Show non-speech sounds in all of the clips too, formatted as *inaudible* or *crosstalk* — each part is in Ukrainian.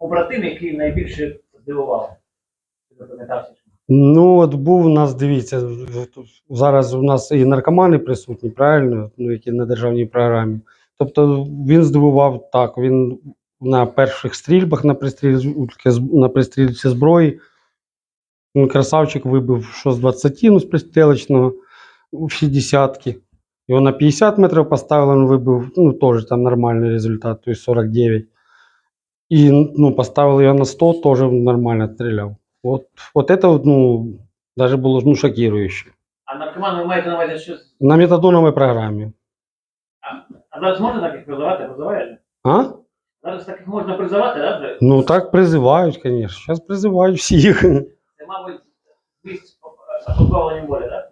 побратим, який найбільше здивував? Ну, от був у нас, дивіться, зараз у нас і наркомани присутні, правильно, ну, які на державній програмі. Тобто він здивував так, він на перших стрільбах на пристрілці, на пристрілці зброї. Він красавчик вибив що з 20, ну, з пристрілочного, всі десятки. Його на 50 метрів поставили, він вибив, ну, теж там нормальний результат, тобто 49. І ну, поставили його на 100, теж нормально стріляв. Вот, вот это, вот, ну, даже было ну, шокирующе. А наркоман ви маєте на увазі, що з- На метадоновой программе. а зараз можна таких призивати? Призиваєш? А? Зараз таких можна призивати, да? вже? Ну, так призывают, конечно. Сейчас призывают всех. Це, мабуть, місць позбавлення волі, так?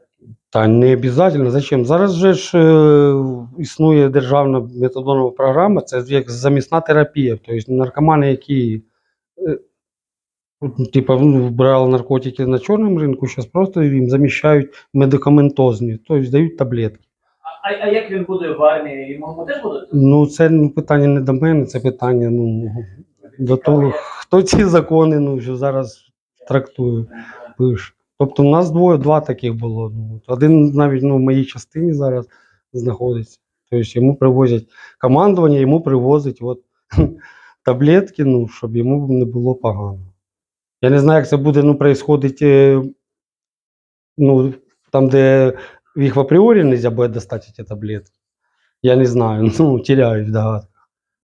Та не обязательно. Зачем? Зараз же ж е, існує державна метадонова програма, це як замісна терапія. Тобто наркомани, які е, ну, типа, ну, брали наркотики на чорному ринку, зараз просто їм заміщають медикаментозні, тобто дають таблетки. А, а, а як він буде в армії? Йому теж будуть? Ну, це ну, питання не до мене, це питання ну, до того, хто ці закони ну, що зараз трактує, пише. Тобто, у нас двоє, два таких було. Ну, один навіть ну, в моїй частині зараз знаходиться. Тобто йому привозять командування, йому привозять от, *laughs* таблетки, ну, щоб йому не було погано. Я не знаю, як це буде ну, происходить, е, ну, там, де їх в апріорі не можна достати ці таблетки. Я не знаю, *laughs* ну, теряю догадки.